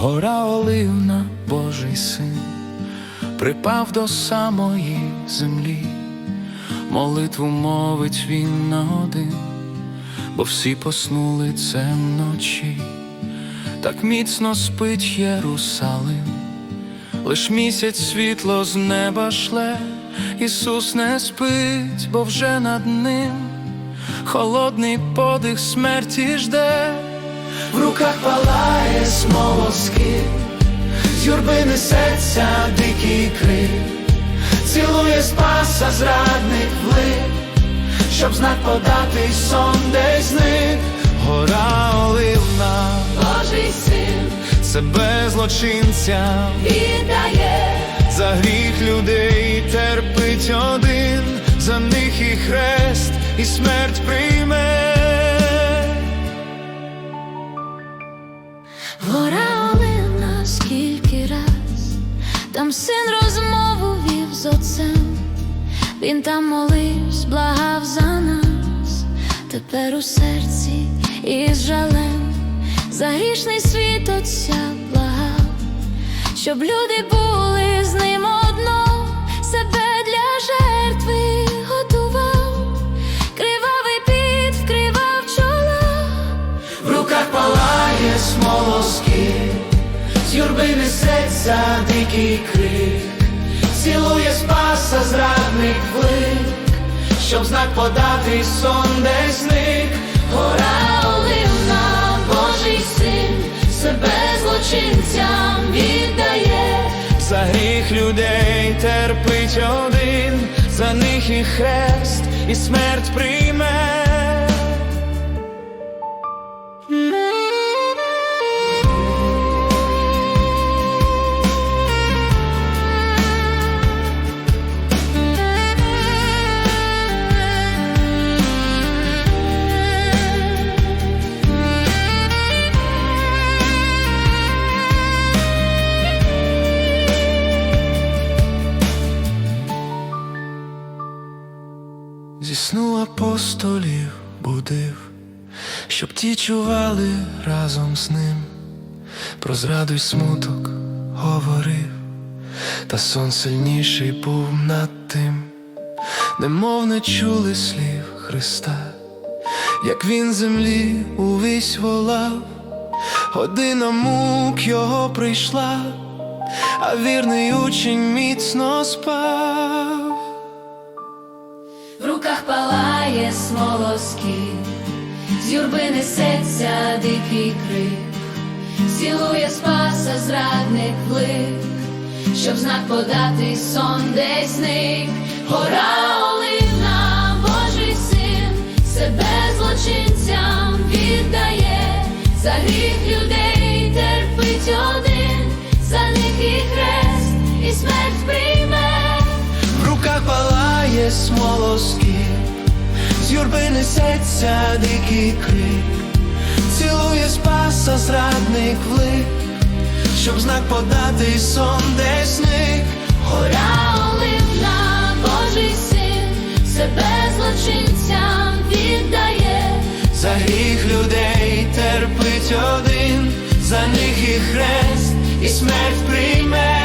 Гора Оливна, Божий син, припав до самої землі, молитву мовить він на один, бо всі поснули це вночі, так міцно спить Єрусалим, лиш місяць світло з неба шле, Ісус не спить, бо вже над ним холодний подих смерті жде. В руках палає смолоскип, з юрби несеться дикий крик, цілує спаса зрадник влип, щоб знак подати сон десь зник. Гора оливна, Божий син себе злочинцям, віддає, за гріх людей терпить один, за них і хрест, і смерть прийме. Там син розмову вів з отцем, він там молився, благав за нас, тепер у серці із жалем, за грішний світ отця благав, щоб люди були з ним одно, себе для жертви готував, кривавий піт вкривав чола. В руках палає смолоскип, з юрби несеться дикий крик, цілує спаса зрадник влик, щоб знак подати сон десь зник. Гора Оливна, Божий син, себе злочинцям віддає, За гріх людей терпить один, за них і хрест, і смерть прийме. Зі сну апостолів будив, щоб ті чували разом з ним, про зраду й смуток говорив, та сон сильніший був над тим, немов не чули слів Христа, як він землі увесь волав, година мук його прийшла, а вірний учень міцно спав. Руках палає смолоскип, з юрби несеться дикий крик, цілує спаса зрадник влик, щоб знак подати сон десь зник. Гора Оливна, Божий син, себе злочинцям віддає, за гріх людей терпить один, за них і хрест, і смерть палає смолоскип, з юрби несеться дикий крик, цілує спаса зрадник влик, щоб знак подати сон десь зник. Гора Оливна, Божий син, себе злочинцям віддає, За гріх людей терпить один, за них і хрест, і смерть прийме.